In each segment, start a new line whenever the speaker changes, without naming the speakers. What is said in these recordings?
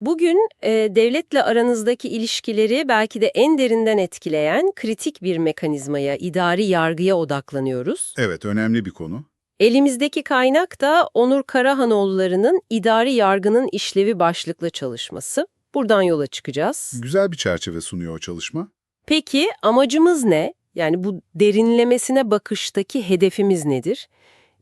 Bugün e, devletle aranızdaki ilişkileri belki de en derinden etkileyen kritik bir mekanizmaya, idari yargıya odaklanıyoruz.
Evet, önemli bir konu.
Elimizdeki kaynak da Onur Karahanoğulları'nın idari yargının işlevi başlıklı çalışması. Buradan yola çıkacağız.
Güzel bir çerçeve sunuyor o çalışma.
Peki amacımız ne? Yani bu derinlemesine bakıştaki hedefimiz nedir?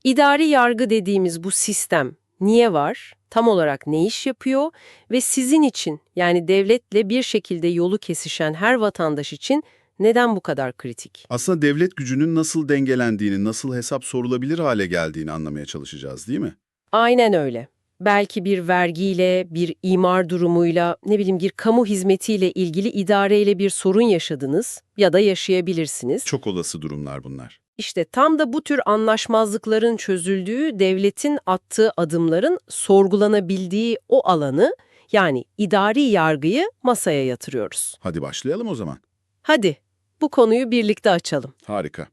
İdari yargı dediğimiz bu sistem niye var? Tam olarak ne iş yapıyor? Ve sizin için yani devletle bir şekilde yolu kesişen her vatandaş için neden bu kadar kritik?
Aslında devlet gücünün nasıl dengelendiğini, nasıl hesap sorulabilir hale geldiğini anlamaya çalışacağız değil mi?
Aynen öyle. Belki bir vergiyle, bir imar durumuyla, ne bileyim bir kamu hizmetiyle ilgili idareyle bir sorun yaşadınız ya da yaşayabilirsiniz.
Çok olası durumlar bunlar.
İşte tam da bu tür anlaşmazlıkların çözüldüğü, devletin attığı adımların sorgulanabildiği o alanı, yani idari yargıyı masaya yatırıyoruz.
Hadi başlayalım o zaman.
Hadi, bu konuyu birlikte açalım.
Harika.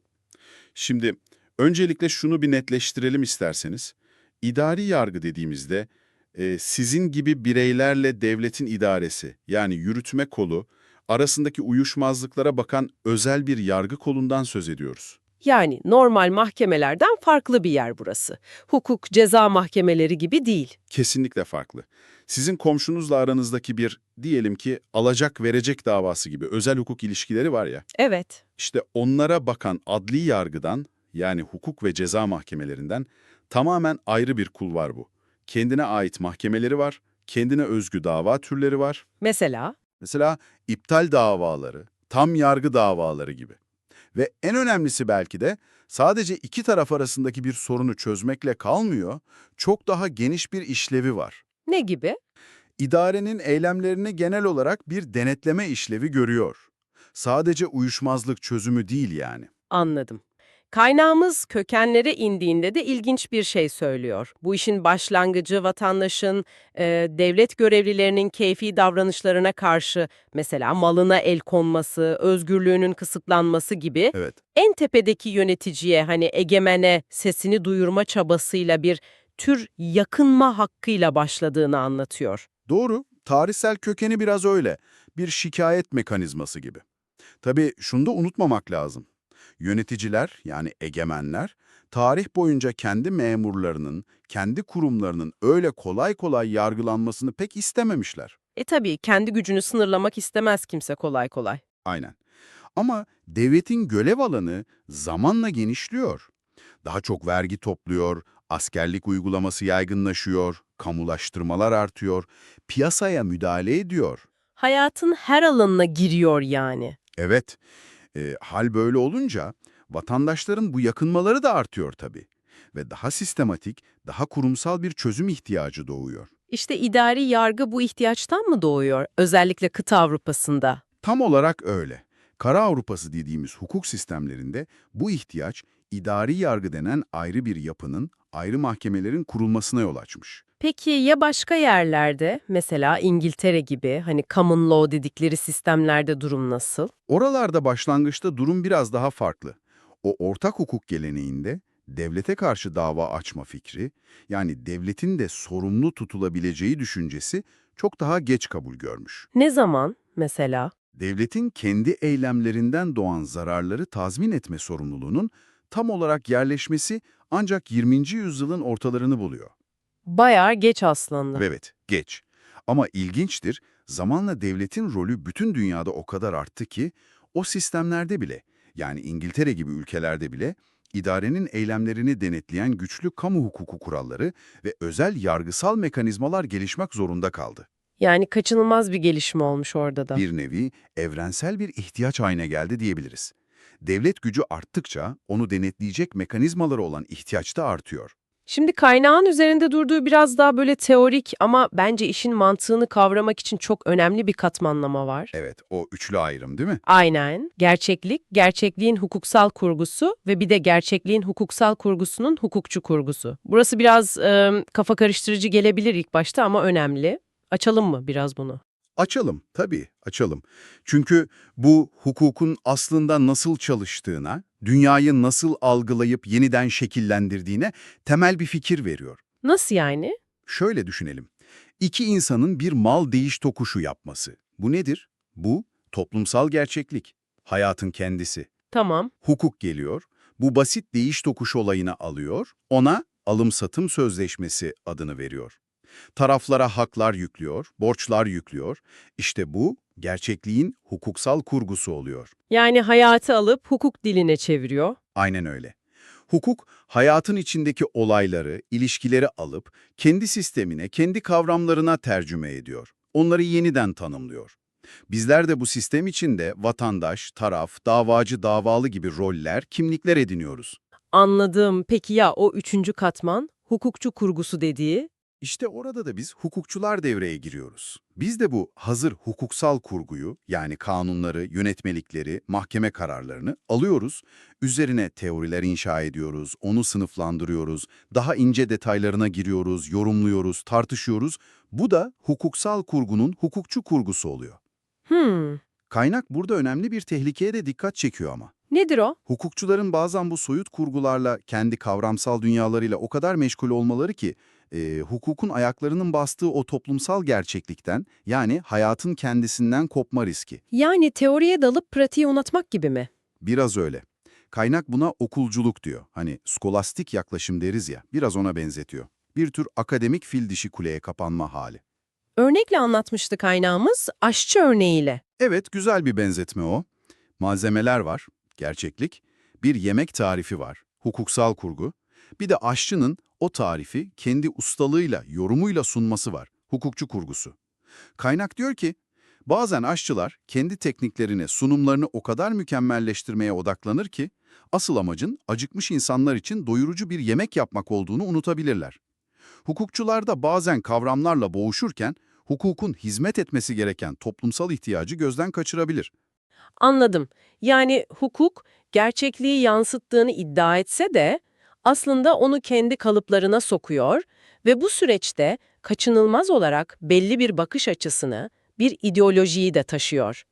Şimdi öncelikle şunu bir netleştirelim isterseniz. İdari yargı dediğimizde e, sizin gibi bireylerle devletin idaresi yani yürütme kolu arasındaki uyuşmazlıklara bakan özel bir yargı kolundan söz ediyoruz.
Yani normal mahkemelerden farklı bir yer burası. Hukuk, ceza mahkemeleri gibi değil.
Kesinlikle farklı. Sizin komşunuzla aranızdaki bir diyelim ki alacak verecek davası gibi özel hukuk ilişkileri var ya.
Evet,
İşte onlara bakan adli yargıdan yani hukuk ve ceza mahkemelerinden tamamen ayrı bir kul var bu. Kendine ait mahkemeleri var, kendine özgü dava türleri var.
mesela
Mesela iptal davaları, tam yargı davaları gibi. Ve en önemlisi belki de sadece iki taraf arasındaki bir sorunu çözmekle kalmıyor, çok daha geniş bir işlevi var.
ne gibi?
İdarenin eylemlerini genel olarak bir denetleme işlevi görüyor. Sadece uyuşmazlık çözümü değil yani.
Anladım. Kaynağımız kökenlere indiğinde de ilginç bir şey söylüyor. Bu işin başlangıcı vatandaşın, e, devlet görevlilerinin keyfi davranışlarına karşı mesela malına el konması, özgürlüğünün kısıtlanması gibi
Evet.
en tepedeki yöneticiye hani egemene sesini duyurma çabasıyla bir tür yakınma hakkıyla başladığını anlatıyor.
Doğru, tarihsel kökeni biraz öyle. Bir şikayet mekanizması gibi. Tabii şunu da unutmamak lazım. Yöneticiler yani egemenler tarih boyunca kendi memurlarının, kendi kurumlarının öyle kolay kolay yargılanmasını pek istememişler.
E tabii kendi gücünü sınırlamak istemez kimse kolay kolay.
Aynen. Ama devletin görev alanı zamanla genişliyor. Daha çok vergi topluyor, askerlik uygulaması yaygınlaşıyor, kamulaştırmalar artıyor, piyasaya müdahale ediyor.
Hayatın her alanına giriyor yani.
Evet, e, hal böyle olunca vatandaşların bu yakınmaları da artıyor tabii. Ve daha sistematik, daha kurumsal bir çözüm ihtiyacı doğuyor.
İşte idari yargı bu ihtiyaçtan mı doğuyor? Özellikle kıta Avrupa'sında.
Tam olarak öyle. Kara Avrupası dediğimiz hukuk sistemlerinde bu ihtiyaç idari yargı denen ayrı bir yapının, ayrı mahkemelerin kurulmasına yol açmış.
Peki ya başka yerlerde, mesela İngiltere gibi hani common law dedikleri sistemlerde durum nasıl?
Oralarda başlangıçta durum biraz daha farklı. O ortak hukuk geleneğinde devlete karşı dava açma fikri, yani devletin de sorumlu tutulabileceği düşüncesi çok daha geç kabul görmüş.
Ne zaman mesela?
Devletin kendi eylemlerinden doğan zararları tazmin etme sorumluluğunun tam olarak yerleşmesi ancak 20. yüzyılın ortalarını buluyor.
Bayağı geç aslında.
Evet, geç. Ama ilginçtir, zamanla devletin rolü bütün dünyada o kadar arttı ki, o sistemlerde bile, yani İngiltere gibi ülkelerde bile, idarenin eylemlerini denetleyen güçlü kamu hukuku kuralları ve özel yargısal mekanizmalar gelişmek zorunda kaldı.
Yani kaçınılmaz bir gelişme olmuş orada da.
Bir nevi evrensel bir ihtiyaç haline geldi diyebiliriz. Devlet gücü arttıkça onu denetleyecek mekanizmaları olan ihtiyaç da artıyor.
Şimdi kaynağın üzerinde durduğu biraz daha böyle teorik ama bence işin mantığını kavramak için çok önemli bir katmanlama var.
Evet, o üçlü ayrım değil mi?
Aynen. Gerçeklik, gerçekliğin hukuksal kurgusu ve bir de gerçekliğin hukuksal kurgusunun hukukçu kurgusu. Burası biraz e, kafa karıştırıcı gelebilir ilk başta ama önemli. Açalım mı biraz bunu?
Açalım, tabii açalım. Çünkü bu hukukun aslında nasıl çalıştığına, dünyayı nasıl algılayıp yeniden şekillendirdiğine temel bir fikir veriyor.
Nasıl yani?
Şöyle düşünelim. İki insanın bir mal değiş tokuşu yapması. Bu nedir? Bu toplumsal gerçeklik. Hayatın kendisi.
Tamam.
Hukuk geliyor, bu basit değiş tokuş olayını alıyor, ona alım-satım sözleşmesi adını veriyor. Taraflara haklar yüklüyor, borçlar yüklüyor. İşte bu gerçekliğin hukuksal kurgusu oluyor.
Yani hayatı alıp hukuk diline çeviriyor.
Aynen öyle. Hukuk, hayatın içindeki olayları, ilişkileri alıp kendi sistemine, kendi kavramlarına tercüme ediyor. Onları yeniden tanımlıyor. Bizler de bu sistem içinde vatandaş, taraf, davacı, davalı gibi roller, kimlikler ediniyoruz.
Anladım. Peki ya o üçüncü katman, hukukçu kurgusu dediği?
İşte orada da biz hukukçular devreye giriyoruz. Biz de bu hazır hukuksal kurguyu yani kanunları, yönetmelikleri, mahkeme kararlarını alıyoruz. Üzerine teoriler inşa ediyoruz, onu sınıflandırıyoruz, daha ince detaylarına giriyoruz, yorumluyoruz, tartışıyoruz. Bu da hukuksal kurgunun hukukçu kurgusu oluyor.
Hmm.
Kaynak burada önemli bir tehlikeye de dikkat çekiyor ama.
Nedir o?
Hukukçuların bazen bu soyut kurgularla, kendi kavramsal dünyalarıyla o kadar meşgul olmaları ki, e, hukukun ayaklarının bastığı o toplumsal gerçeklikten, yani hayatın kendisinden kopma riski.
Yani teoriye dalıp pratiği unutmak gibi mi?
Biraz öyle. Kaynak buna okulculuk diyor. Hani skolastik yaklaşım deriz ya, biraz ona benzetiyor. Bir tür akademik fil dişi kuleye kapanma hali.
Örnekle anlatmıştı kaynağımız, aşçı örneğiyle.
Evet, güzel bir benzetme o. Malzemeler var, gerçeklik. Bir yemek tarifi var, hukuksal kurgu. Bir de aşçının o tarifi kendi ustalığıyla, yorumuyla sunması var, hukukçu kurgusu. Kaynak diyor ki, bazen aşçılar kendi tekniklerini, sunumlarını o kadar mükemmelleştirmeye odaklanır ki, asıl amacın acıkmış insanlar için doyurucu bir yemek yapmak olduğunu unutabilirler. Hukukçular da bazen kavramlarla boğuşurken, hukukun hizmet etmesi gereken toplumsal ihtiyacı gözden kaçırabilir.
Anladım. Yani hukuk gerçekliği yansıttığını iddia etse de aslında onu kendi kalıplarına sokuyor ve bu süreçte kaçınılmaz olarak belli bir bakış açısını, bir ideolojiyi de taşıyor.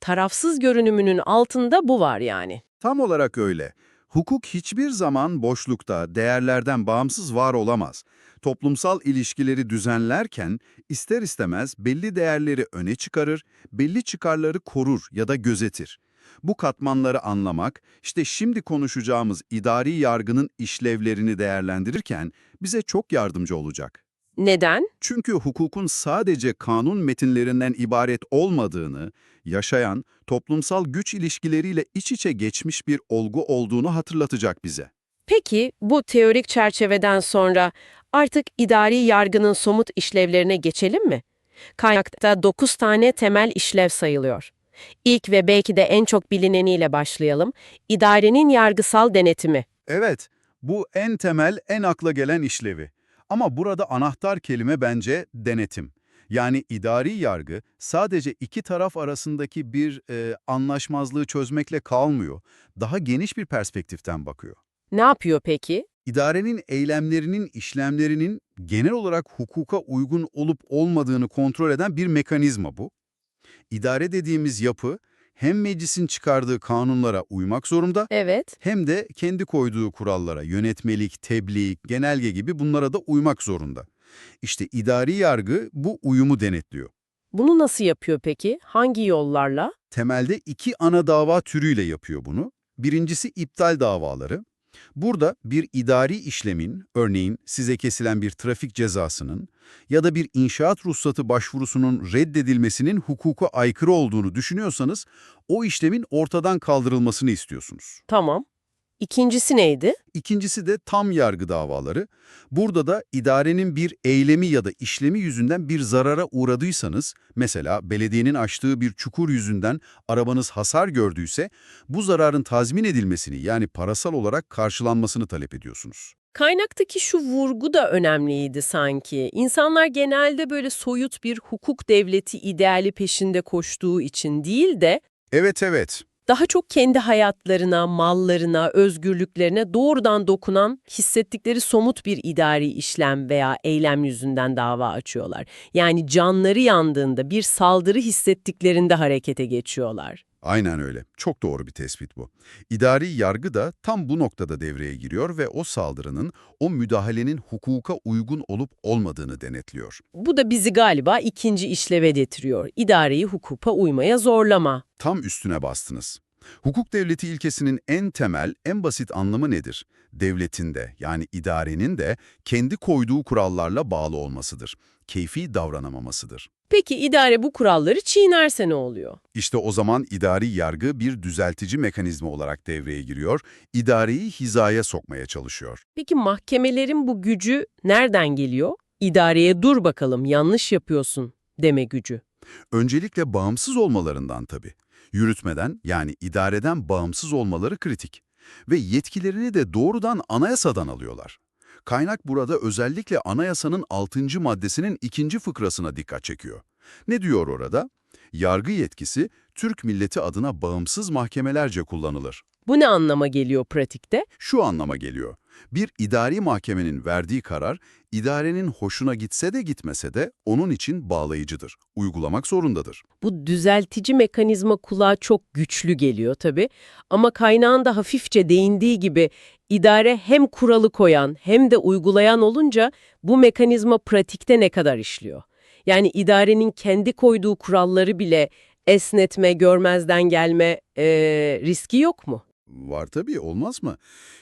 Tarafsız görünümünün altında bu var yani.
Tam olarak öyle. Hukuk hiçbir zaman boşlukta, değerlerden bağımsız var olamaz. Toplumsal ilişkileri düzenlerken ister istemez belli değerleri öne çıkarır, belli çıkarları korur ya da gözetir. Bu katmanları anlamak, işte şimdi konuşacağımız idari yargının işlevlerini değerlendirirken bize çok yardımcı olacak.
Neden?
Çünkü hukukun sadece kanun metinlerinden ibaret olmadığını, yaşayan, toplumsal güç ilişkileriyle iç içe geçmiş bir olgu olduğunu hatırlatacak bize.
Peki bu teorik çerçeveden sonra artık idari yargının somut işlevlerine geçelim mi? Kaynakta 9 tane temel işlev sayılıyor. İlk ve belki de en çok bilineniyle başlayalım. İdarenin yargısal denetimi.
Evet, bu en temel, en akla gelen işlevi. Ama burada anahtar kelime bence denetim. Yani idari yargı sadece iki taraf arasındaki bir e, anlaşmazlığı çözmekle kalmıyor. Daha geniş bir perspektiften bakıyor.
Ne yapıyor peki?
İdarenin eylemlerinin, işlemlerinin genel olarak hukuka uygun olup olmadığını kontrol eden bir mekanizma bu. İdare dediğimiz yapı hem meclisin çıkardığı kanunlara uymak zorunda
Evet.
hem de kendi koyduğu kurallara, yönetmelik, tebliğ, genelge gibi bunlara da uymak zorunda. İşte idari yargı bu uyumu denetliyor.
Bunu nasıl yapıyor peki? Hangi yollarla?
Temelde iki ana dava türüyle yapıyor bunu. Birincisi iptal davaları. Burada bir idari işlemin, örneğin size kesilen bir trafik cezasının ya da bir inşaat ruhsatı başvurusunun reddedilmesinin hukuka aykırı olduğunu düşünüyorsanız, o işlemin ortadan kaldırılmasını istiyorsunuz.
Tamam. İkincisi neydi?
İkincisi de tam yargı davaları. Burada da idarenin bir eylemi ya da işlemi yüzünden bir zarara uğradıysanız, mesela belediyenin açtığı bir çukur yüzünden arabanız hasar gördüyse, bu zararın tazmin edilmesini yani parasal olarak karşılanmasını talep ediyorsunuz.
Kaynaktaki şu vurgu da önemliydi sanki. İnsanlar genelde böyle soyut bir hukuk devleti ideali peşinde koştuğu için değil de
Evet evet.
Daha çok kendi hayatlarına, mallarına, özgürlüklerine doğrudan dokunan, hissettikleri somut bir idari işlem veya eylem yüzünden dava açıyorlar. Yani canları yandığında, bir saldırı hissettiklerinde harekete geçiyorlar.
Aynen öyle. Çok doğru bir tespit bu. İdari yargı da tam bu noktada devreye giriyor ve o saldırının, o müdahalenin hukuka uygun olup olmadığını denetliyor.
Bu da bizi galiba ikinci işleve getiriyor. İdareyi hukuka uymaya zorlama.
Tam üstüne bastınız. Hukuk devleti ilkesinin en temel, en basit anlamı nedir? Devletin de yani idarenin de kendi koyduğu kurallarla bağlı olmasıdır. Keyfi davranamamasıdır.
Peki idare bu kuralları çiğnerse ne oluyor?
İşte o zaman idari yargı bir düzeltici mekanizma olarak devreye giriyor, idareyi hizaya sokmaya çalışıyor.
Peki mahkemelerin bu gücü nereden geliyor? İdareye dur bakalım yanlış yapıyorsun deme gücü.
Öncelikle bağımsız olmalarından tabii. Yürütmeden yani idareden bağımsız olmaları kritik. Ve yetkilerini de doğrudan anayasadan alıyorlar. Kaynak burada özellikle anayasanın 6. maddesinin ikinci fıkrasına dikkat çekiyor. Ne diyor orada? Yargı yetkisi Türk milleti adına bağımsız mahkemelerce kullanılır.
Bu ne anlama geliyor pratikte?
Şu anlama geliyor. Bir idari mahkemenin verdiği karar, idarenin hoşuna gitse de gitmese de onun için bağlayıcıdır. Uygulamak zorundadır.
Bu düzeltici mekanizma kulağa çok güçlü geliyor tabii. Ama kaynağında hafifçe değindiği gibi idare hem kuralı koyan hem de uygulayan olunca bu mekanizma pratikte ne kadar işliyor? Yani idarenin kendi koyduğu kuralları bile esnetme, görmezden gelme eee, riski yok mu?
Var tabii, olmaz mı?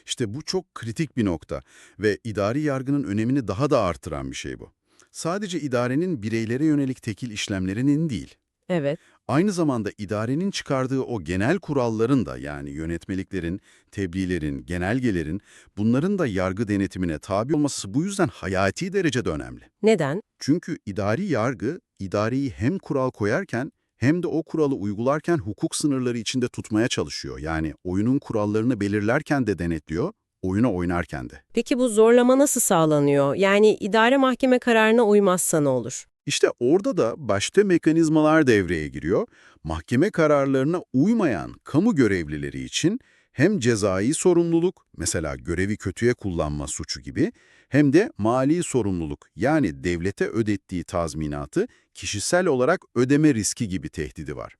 İşte bu çok kritik bir nokta ve idari yargının önemini daha da artıran bir şey bu. Sadece idarenin bireylere yönelik tekil işlemlerinin değil,
Evet.
aynı zamanda idarenin çıkardığı o genel kuralların da yani yönetmeliklerin, tebliğlerin, genelgelerin bunların da yargı denetimine tabi olması bu yüzden hayati derecede önemli.
Neden?
Çünkü idari yargı, idareyi hem kural koyarken hem de o kuralı uygularken hukuk sınırları içinde tutmaya çalışıyor. Yani oyunun kurallarını belirlerken de denetliyor, oyuna oynarken de.
Peki bu zorlama nasıl sağlanıyor? Yani idare mahkeme kararına uymazsa ne olur?
İşte orada da başta mekanizmalar devreye giriyor. Mahkeme kararlarına uymayan kamu görevlileri için hem cezai sorumluluk, mesela görevi kötüye kullanma suçu gibi, hem de mali sorumluluk yani devlete ödettiği tazminatı kişisel olarak ödeme riski gibi tehdidi var.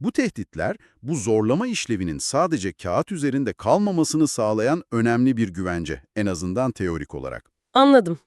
Bu tehditler bu zorlama işlevinin sadece kağıt üzerinde kalmamasını sağlayan önemli bir güvence, en azından teorik olarak.
Anladım.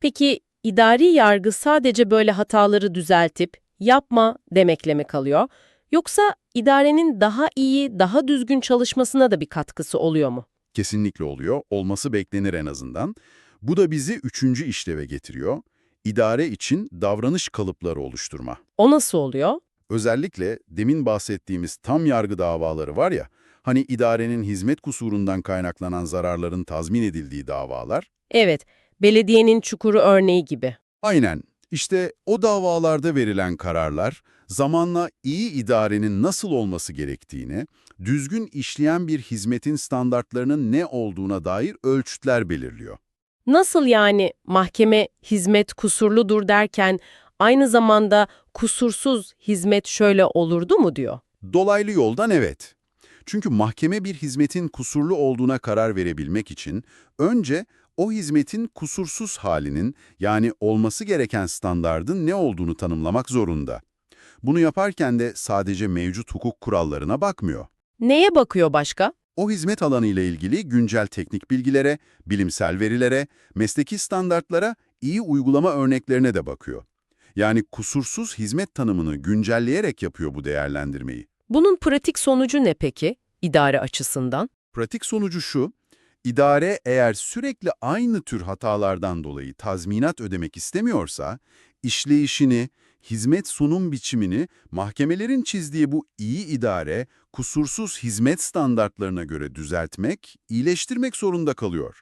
Peki idari yargı sadece böyle hataları düzeltip yapma demekle mi kalıyor? Yoksa idarenin daha iyi, daha düzgün çalışmasına da bir katkısı oluyor mu?
Kesinlikle oluyor, olması beklenir en azından. Bu da bizi üçüncü işleve getiriyor. İdare için davranış kalıpları oluşturma.
O nasıl oluyor?
Özellikle demin bahsettiğimiz tam yargı davaları var ya, hani idarenin hizmet kusurundan kaynaklanan zararların tazmin edildiği davalar.
Evet, belediyenin çukuru örneği gibi.
Aynen, işte o davalarda verilen kararlar zamanla iyi idarenin nasıl olması gerektiğini, düzgün işleyen bir hizmetin standartlarının ne olduğuna dair ölçütler belirliyor.
Nasıl yani mahkeme hizmet kusurludur derken aynı zamanda kusursuz hizmet şöyle olurdu mu diyor?
Dolaylı yoldan evet. Çünkü mahkeme bir hizmetin kusurlu olduğuna karar verebilmek için önce o hizmetin kusursuz halinin yani olması gereken standardın ne olduğunu tanımlamak zorunda. Bunu yaparken de sadece mevcut hukuk kurallarına bakmıyor.
Neye bakıyor başka?
O hizmet alanı ile ilgili güncel teknik bilgilere, bilimsel verilere, mesleki standartlara, iyi uygulama örneklerine de bakıyor. Yani kusursuz hizmet tanımını güncelleyerek yapıyor bu değerlendirmeyi.
Bunun pratik sonucu ne peki idare açısından?
Pratik sonucu şu, idare eğer sürekli aynı tür hatalardan dolayı tazminat ödemek istemiyorsa, işleyişini, hizmet sunum biçimini mahkemelerin çizdiği bu iyi idare, kusursuz hizmet standartlarına göre düzeltmek, iyileştirmek zorunda kalıyor.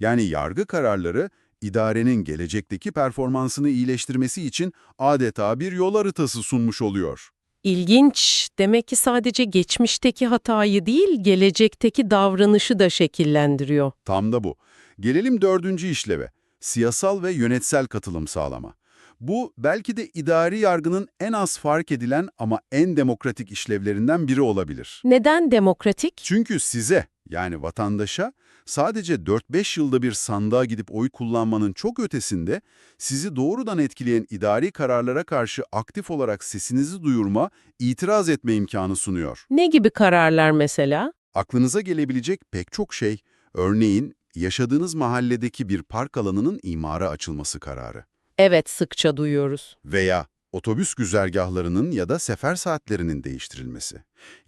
Yani yargı kararları, idarenin gelecekteki performansını iyileştirmesi için adeta bir yol haritası sunmuş oluyor.
İlginç. Demek ki sadece geçmişteki hatayı değil, gelecekteki davranışı da şekillendiriyor.
Tam da bu. Gelelim dördüncü işleve. Siyasal ve yönetsel katılım sağlama. Bu belki de idari yargının en az fark edilen ama en demokratik işlevlerinden biri olabilir.
Neden demokratik?
Çünkü size yani vatandaşa sadece 4-5 yılda bir sandığa gidip oy kullanmanın çok ötesinde sizi doğrudan etkileyen idari kararlara karşı aktif olarak sesinizi duyurma, itiraz etme imkanı sunuyor.
Ne gibi kararlar mesela?
Aklınıza gelebilecek pek çok şey, örneğin yaşadığınız mahalledeki bir park alanının imara açılması kararı
Evet, sıkça duyuyoruz.
veya otobüs güzergahlarının ya da sefer saatlerinin değiştirilmesi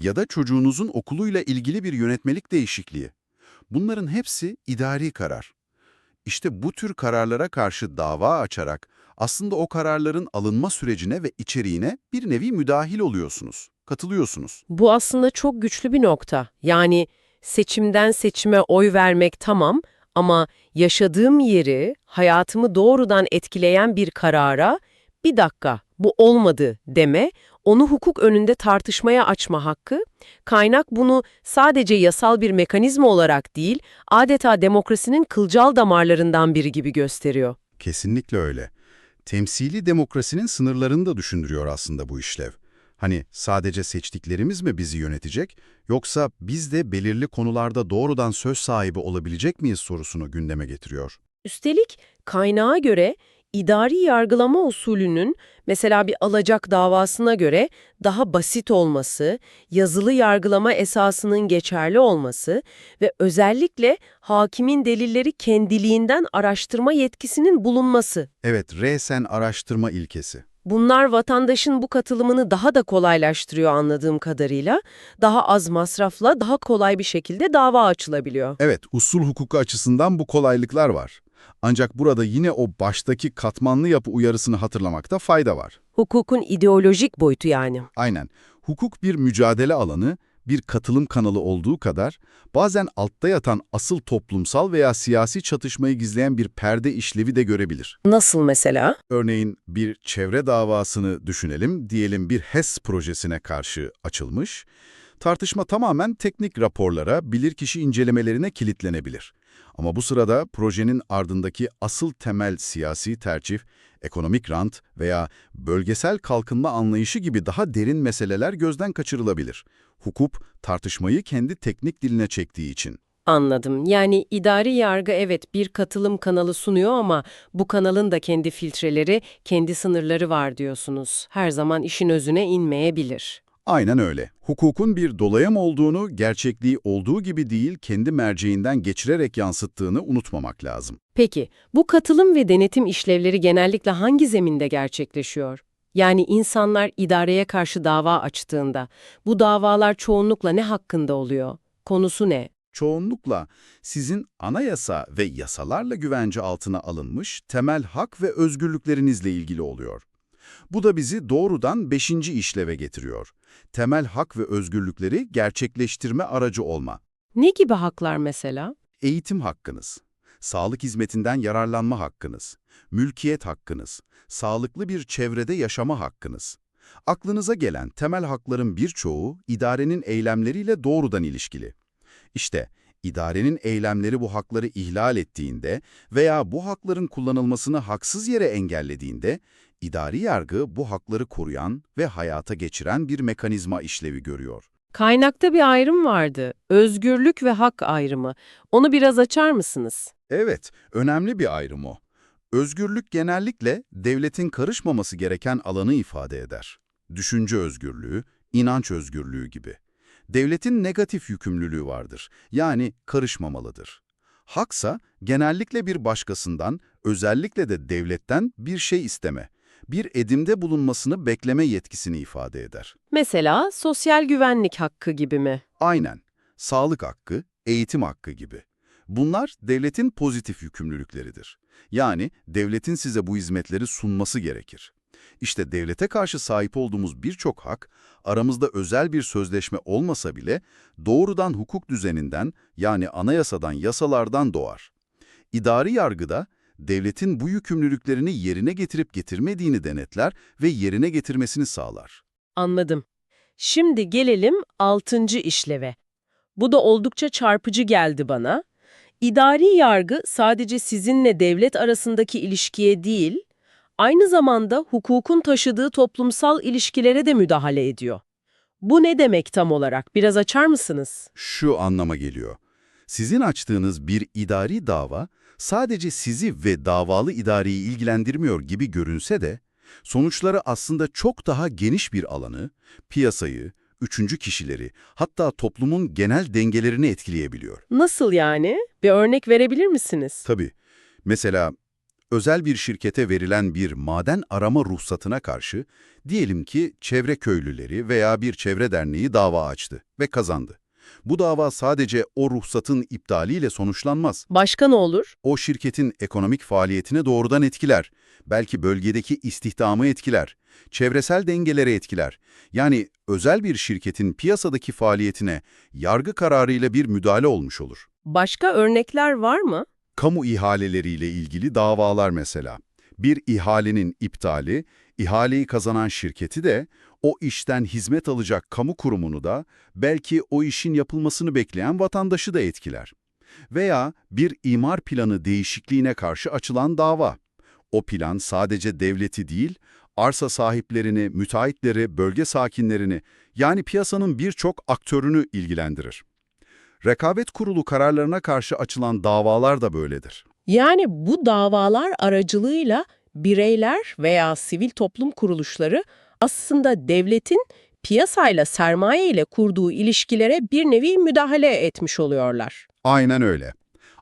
ya da çocuğunuzun okuluyla ilgili bir yönetmelik değişikliği. Bunların hepsi idari karar. İşte bu tür kararlara karşı dava açarak aslında o kararların alınma sürecine ve içeriğine bir nevi müdahil oluyorsunuz, katılıyorsunuz.
Bu aslında çok güçlü bir nokta. Yani seçimden seçime oy vermek tamam ama yaşadığım yeri, hayatımı doğrudan etkileyen bir karara bir dakika bu olmadı deme, onu hukuk önünde tartışmaya açma hakkı, kaynak bunu sadece yasal bir mekanizma olarak değil, adeta demokrasinin kılcal damarlarından biri gibi gösteriyor.
Kesinlikle öyle. Temsili demokrasinin sınırlarını da düşündürüyor aslında bu işlev. Hani sadece seçtiklerimiz mi bizi yönetecek, yoksa biz de belirli konularda doğrudan söz sahibi olabilecek miyiz sorusunu gündeme getiriyor.
Üstelik kaynağa göre idari yargılama usulünün mesela bir alacak davasına göre daha basit olması, yazılı yargılama esasının geçerli olması ve özellikle hakimin delilleri kendiliğinden araştırma yetkisinin bulunması.
Evet, resen araştırma ilkesi.
Bunlar vatandaşın bu katılımını daha da kolaylaştırıyor anladığım kadarıyla. Daha az masrafla daha kolay bir şekilde dava açılabiliyor.
Evet, usul hukuku açısından bu kolaylıklar var. Ancak burada yine o baştaki katmanlı yapı uyarısını hatırlamakta fayda var.
Hukukun ideolojik boyutu yani.
Aynen. Hukuk bir mücadele alanı, bir katılım kanalı olduğu kadar bazen altta yatan asıl toplumsal veya siyasi çatışmayı gizleyen bir perde işlevi de görebilir.
Nasıl mesela?
Örneğin bir çevre davasını düşünelim, diyelim bir HES projesine karşı açılmış. Tartışma tamamen teknik raporlara, bilirkişi incelemelerine kilitlenebilir. Ama bu sırada projenin ardındaki asıl temel siyasi tercih, ekonomik rant veya bölgesel kalkınma anlayışı gibi daha derin meseleler gözden kaçırılabilir. Hukuk, tartışmayı kendi teknik diline çektiği için.
Anladım. Yani idari yargı evet bir katılım kanalı sunuyor ama bu kanalın da kendi filtreleri, kendi sınırları var diyorsunuz. Her zaman işin özüne inmeyebilir.
Aynen öyle. Hukukun bir dolayım olduğunu, gerçekliği olduğu gibi değil, kendi merceğinden geçirerek yansıttığını unutmamak lazım.
Peki, bu katılım ve denetim işlevleri genellikle hangi zeminde gerçekleşiyor? Yani insanlar idareye karşı dava açtığında, bu davalar çoğunlukla ne hakkında oluyor? Konusu ne?
Çoğunlukla sizin anayasa ve yasalarla güvence altına alınmış temel hak ve özgürlüklerinizle ilgili oluyor. Bu da bizi doğrudan beşinci işleve getiriyor. Temel hak ve özgürlükleri gerçekleştirme aracı olma.
Ne gibi haklar mesela?
Eğitim hakkınız, sağlık hizmetinden yararlanma hakkınız, mülkiyet hakkınız, sağlıklı bir çevrede yaşama hakkınız. Aklınıza gelen temel hakların birçoğu idarenin eylemleriyle doğrudan ilişkili. İşte idarenin eylemleri bu hakları ihlal ettiğinde veya bu hakların kullanılmasını haksız yere engellediğinde, idari yargı bu hakları koruyan ve hayata geçiren bir mekanizma işlevi görüyor.
Kaynakta bir ayrım vardı. Özgürlük ve hak ayrımı. Onu biraz açar mısınız?
Evet, önemli bir ayrım o. Özgürlük genellikle devletin karışmaması gereken alanı ifade eder. Düşünce özgürlüğü, inanç özgürlüğü gibi. Devletin negatif yükümlülüğü vardır, yani karışmamalıdır. Haksa genellikle bir başkasından, özellikle de devletten bir şey isteme, bir edimde bulunmasını bekleme yetkisini ifade eder.
Mesela sosyal güvenlik hakkı gibi mi?
Aynen, sağlık hakkı, eğitim hakkı gibi. Bunlar devletin pozitif yükümlülükleridir. Yani devletin size bu hizmetleri sunması gerekir. İşte devlete karşı sahip olduğumuz birçok hak, aramızda özel bir sözleşme olmasa bile doğrudan hukuk düzeninden yani anayasadan, yasalardan doğar. İdari yargıda devletin bu yükümlülüklerini yerine getirip getirmediğini denetler ve yerine getirmesini sağlar.
Anladım. Şimdi gelelim altıncı işleve. Bu da oldukça çarpıcı geldi bana. İdari yargı sadece sizinle devlet arasındaki ilişkiye değil, aynı zamanda hukukun taşıdığı toplumsal ilişkilere de müdahale ediyor. Bu ne demek tam olarak? Biraz açar mısınız?
Şu anlama geliyor. Sizin açtığınız bir idari dava sadece sizi ve davalı idareyi ilgilendirmiyor gibi görünse de, sonuçları aslında çok daha geniş bir alanı, piyasayı, üçüncü kişileri, hatta toplumun genel dengelerini etkileyebiliyor.
Nasıl yani? Bir örnek verebilir misiniz?
Tabii. Mesela özel bir şirkete verilen bir maden arama ruhsatına karşı diyelim ki çevre köylüleri veya bir çevre derneği dava açtı ve kazandı. Bu dava sadece o ruhsatın iptaliyle sonuçlanmaz.
Başka ne olur?
O şirketin ekonomik faaliyetine doğrudan etkiler. Belki bölgedeki istihdamı etkiler. Çevresel dengeleri etkiler. Yani özel bir şirketin piyasadaki faaliyetine yargı kararıyla bir müdahale olmuş olur.
Başka örnekler var mı?
Kamu ihaleleriyle ilgili davalar mesela. Bir ihalenin iptali, ihaleyi kazanan şirketi de, o işten hizmet alacak kamu kurumunu da, belki o işin yapılmasını bekleyen vatandaşı da etkiler. Veya bir imar planı değişikliğine karşı açılan dava. O plan sadece devleti değil, arsa sahiplerini, müteahhitleri, bölge sakinlerini, yani piyasanın birçok aktörünü ilgilendirir. Rekabet kurulu kararlarına karşı açılan davalar da böyledir.
Yani bu davalar aracılığıyla bireyler veya sivil toplum kuruluşları aslında devletin piyasayla, sermaye ile kurduğu ilişkilere bir nevi müdahale etmiş oluyorlar.
Aynen öyle.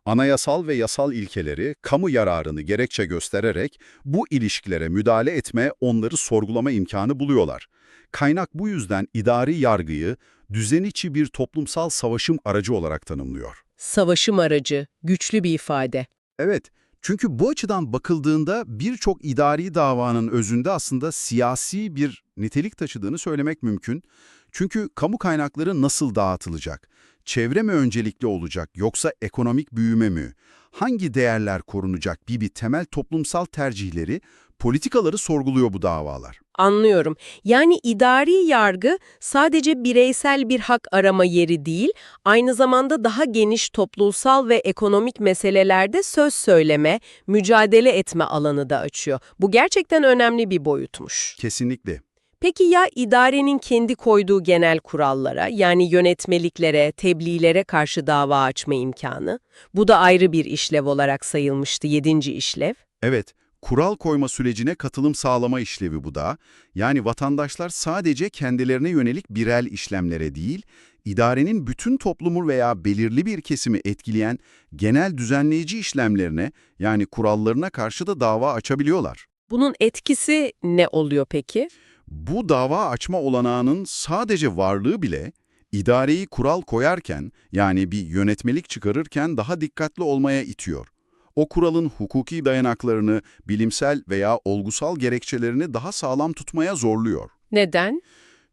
Anayasal ve yasal ilkeleri, kamu yararını gerekçe göstererek bu ilişkilere müdahale etme, onları sorgulama imkanı buluyorlar. Kaynak bu yüzden idari yargıyı düzen içi bir toplumsal savaşım aracı olarak tanımlıyor.
Savaşım aracı, güçlü bir ifade.
Evet, çünkü bu açıdan bakıldığında birçok idari davanın özünde aslında siyasi bir nitelik taşıdığını söylemek mümkün. Çünkü kamu kaynakları nasıl dağıtılacak? Çevre mi öncelikli olacak yoksa ekonomik büyüme mi? Hangi değerler korunacak gibi temel toplumsal tercihleri, politikaları sorguluyor bu davalar.
Anlıyorum. Yani idari yargı sadece bireysel bir hak arama yeri değil, aynı zamanda daha geniş toplumsal ve ekonomik meselelerde söz söyleme, mücadele etme alanı da açıyor. Bu gerçekten önemli bir boyutmuş.
Kesinlikle.
Peki ya idarenin kendi koyduğu genel kurallara, yani yönetmeliklere, tebliğlere karşı dava açma imkanı? Bu da ayrı bir işlev olarak sayılmıştı, yedinci işlev.
Evet, kural koyma sürecine katılım sağlama işlevi bu da. Yani vatandaşlar sadece kendilerine yönelik birel işlemlere değil, idarenin bütün toplumu veya belirli bir kesimi etkileyen genel düzenleyici işlemlerine yani kurallarına karşı da dava açabiliyorlar.
Bunun etkisi ne oluyor peki?
Bu dava açma olanağının sadece varlığı bile idareyi kural koyarken yani bir yönetmelik çıkarırken daha dikkatli olmaya itiyor. O kuralın hukuki dayanaklarını, bilimsel veya olgusal gerekçelerini daha sağlam tutmaya zorluyor.
Neden?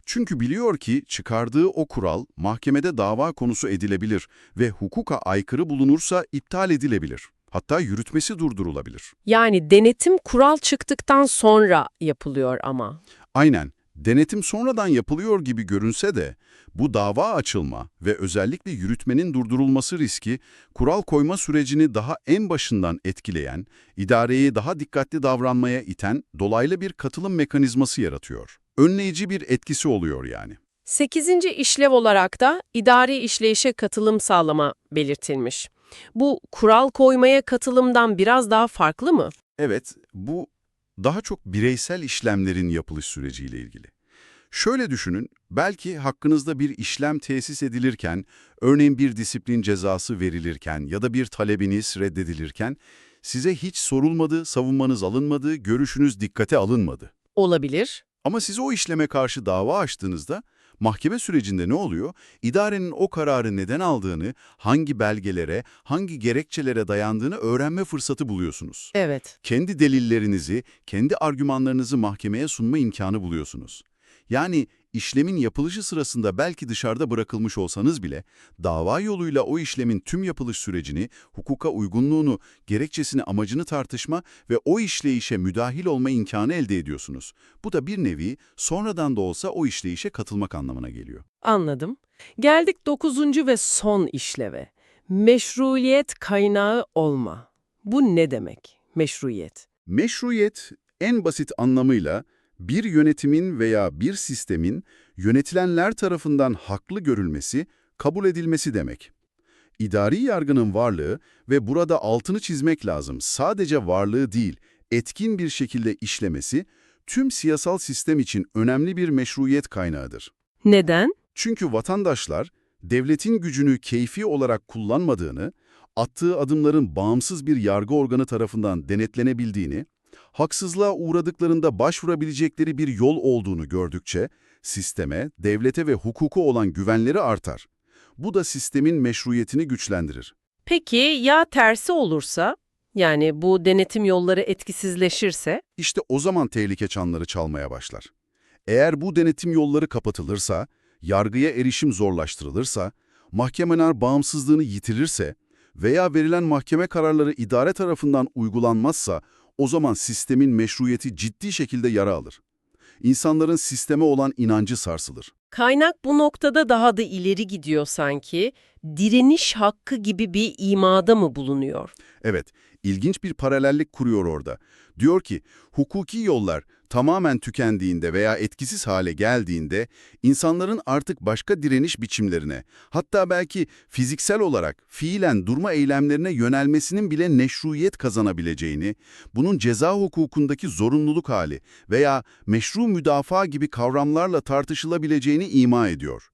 Çünkü biliyor ki çıkardığı o kural mahkemede dava konusu edilebilir ve hukuka aykırı bulunursa iptal edilebilir. Hatta yürütmesi durdurulabilir.
Yani denetim kural çıktıktan sonra yapılıyor ama.
Aynen, denetim sonradan yapılıyor gibi görünse de bu dava açılma ve özellikle yürütmenin durdurulması riski kural koyma sürecini daha en başından etkileyen, idareyi daha dikkatli davranmaya iten dolaylı bir katılım mekanizması yaratıyor. Önleyici bir etkisi oluyor yani.
Sekizinci işlev olarak da idari işleyişe katılım sağlama belirtilmiş. Bu kural koymaya katılımdan biraz daha farklı mı?
Evet, bu daha çok bireysel işlemlerin yapılış süreciyle ilgili. Şöyle düşünün, belki hakkınızda bir işlem tesis edilirken, örneğin bir disiplin cezası verilirken ya da bir talebiniz reddedilirken, size hiç sorulmadı, savunmanız alınmadı, görüşünüz dikkate alınmadı.
Olabilir.
Ama siz o işleme karşı dava açtığınızda, mahkeme sürecinde ne oluyor? İdarenin o kararı neden aldığını, hangi belgelere, hangi gerekçelere dayandığını öğrenme fırsatı buluyorsunuz.
Evet.
Kendi delillerinizi, kendi argümanlarınızı mahkemeye sunma imkanı buluyorsunuz. Yani işlemin yapılışı sırasında belki dışarıda bırakılmış olsanız bile dava yoluyla o işlemin tüm yapılış sürecini, hukuka uygunluğunu, gerekçesini, amacını tartışma ve o işleyişe müdahil olma imkanı elde ediyorsunuz. Bu da bir nevi sonradan da olsa o işleyişe katılmak anlamına geliyor.
Anladım. Geldik dokuzuncu ve son işleve. Meşruiyet kaynağı olma. Bu ne demek? Meşruiyet.
Meşruiyet en basit anlamıyla bir yönetimin veya bir sistemin yönetilenler tarafından haklı görülmesi, kabul edilmesi demek. İdari yargının varlığı ve burada altını çizmek lazım sadece varlığı değil, etkin bir şekilde işlemesi tüm siyasal sistem için önemli bir meşruiyet kaynağıdır.
Neden?
Çünkü vatandaşlar devletin gücünü keyfi olarak kullanmadığını, attığı adımların bağımsız bir yargı organı tarafından denetlenebildiğini, haksızlığa uğradıklarında başvurabilecekleri bir yol olduğunu gördükçe sisteme, devlete ve hukuku olan güvenleri artar. Bu da sistemin meşruiyetini güçlendirir.
Peki ya tersi olursa? Yani bu denetim yolları etkisizleşirse?
İşte o zaman tehlike çanları çalmaya başlar. Eğer bu denetim yolları kapatılırsa, yargıya erişim zorlaştırılırsa, mahkemeler bağımsızlığını yitirirse veya verilen mahkeme kararları idare tarafından uygulanmazsa, o zaman sistemin meşruiyeti ciddi şekilde yara alır. İnsanların sisteme olan inancı sarsılır.
Kaynak bu noktada daha da ileri gidiyor sanki. Direniş hakkı gibi bir imada mı bulunuyor?
Evet, ilginç bir paralellik kuruyor orada. Diyor ki, hukuki yollar tamamen tükendiğinde veya etkisiz hale geldiğinde insanların artık başka direniş biçimlerine, hatta belki fiziksel olarak fiilen durma eylemlerine yönelmesinin bile meşruiyet kazanabileceğini, bunun ceza hukukundaki zorunluluk hali veya meşru müdafaa gibi kavramlarla tartışılabileceğini ima ediyor.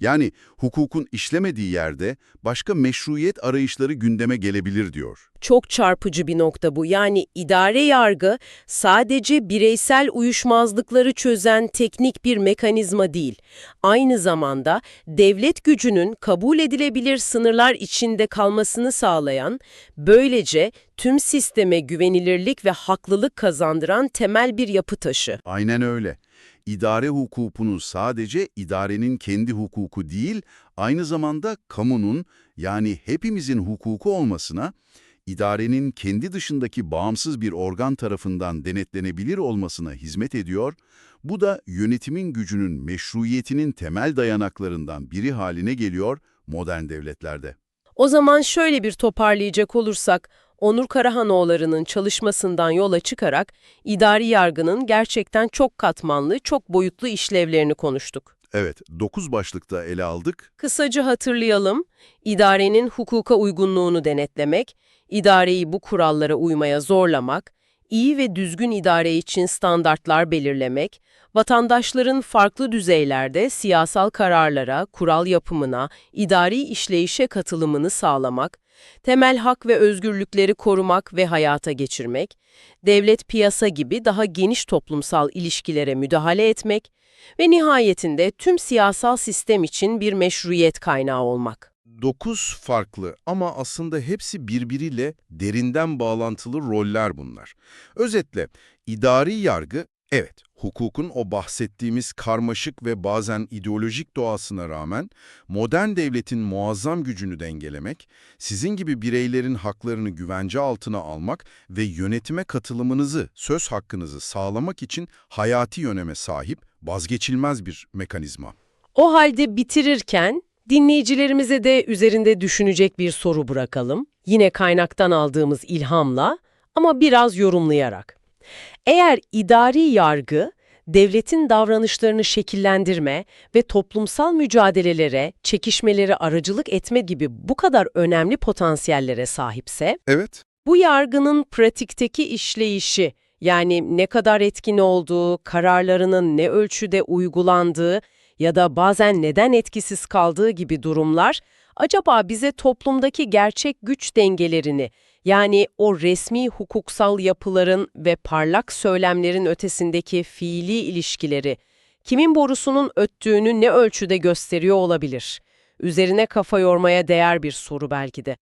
Yani hukukun işlemediği yerde başka meşruiyet arayışları gündeme gelebilir diyor.
Çok çarpıcı bir nokta bu. Yani idare yargı sadece bireysel uyuşmazlıkları çözen teknik bir mekanizma değil. Aynı zamanda devlet gücünün kabul edilebilir sınırlar içinde kalmasını sağlayan, böylece tüm sisteme güvenilirlik ve haklılık kazandıran temel bir yapı taşı.
Aynen öyle. İdare hukukunun sadece idarenin kendi hukuku değil, aynı zamanda kamunun yani hepimizin hukuku olmasına, idarenin kendi dışındaki bağımsız bir organ tarafından denetlenebilir olmasına hizmet ediyor, bu da yönetimin gücünün meşruiyetinin temel dayanaklarından biri haline geliyor modern devletlerde.
O zaman şöyle bir toparlayacak olursak, Onur Karahanoğulları'nın çalışmasından yola çıkarak idari yargının gerçekten çok katmanlı, çok boyutlu işlevlerini konuştuk.
Evet, 9 başlıkta ele aldık.
Kısaca hatırlayalım, idarenin hukuka uygunluğunu denetlemek, idareyi bu kurallara uymaya zorlamak, iyi ve düzgün idare için standartlar belirlemek, vatandaşların farklı düzeylerde siyasal kararlara, kural yapımına, idari işleyişe katılımını sağlamak, temel hak ve özgürlükleri korumak ve hayata geçirmek, devlet piyasa gibi daha geniş toplumsal ilişkilere müdahale etmek ve nihayetinde tüm siyasal sistem için bir meşruiyet kaynağı olmak.
9 farklı ama aslında hepsi birbiriyle derinden bağlantılı roller bunlar. Özetle idari yargı evet hukukun o bahsettiğimiz karmaşık ve bazen ideolojik doğasına rağmen modern devletin muazzam gücünü dengelemek, sizin gibi bireylerin haklarını güvence altına almak ve yönetime katılımınızı, söz hakkınızı sağlamak için hayati öneme sahip vazgeçilmez bir mekanizma.
O halde bitirirken dinleyicilerimize de üzerinde düşünecek bir soru bırakalım. Yine kaynaktan aldığımız ilhamla ama biraz yorumlayarak. Eğer idari yargı, devletin davranışlarını şekillendirme ve toplumsal mücadelelere, çekişmelere aracılık etme gibi bu kadar önemli potansiyellere sahipse,
Evet.
bu yargının pratikteki işleyişi, yani ne kadar etkin olduğu, kararlarının ne ölçüde uygulandığı ya da bazen neden etkisiz kaldığı gibi durumlar, acaba bize toplumdaki gerçek güç dengelerini, yani o resmi hukuksal yapıların ve parlak söylemlerin ötesindeki fiili ilişkileri, kimin borusunun öttüğünü ne ölçüde gösteriyor olabilir? Üzerine kafa yormaya değer bir soru belki de.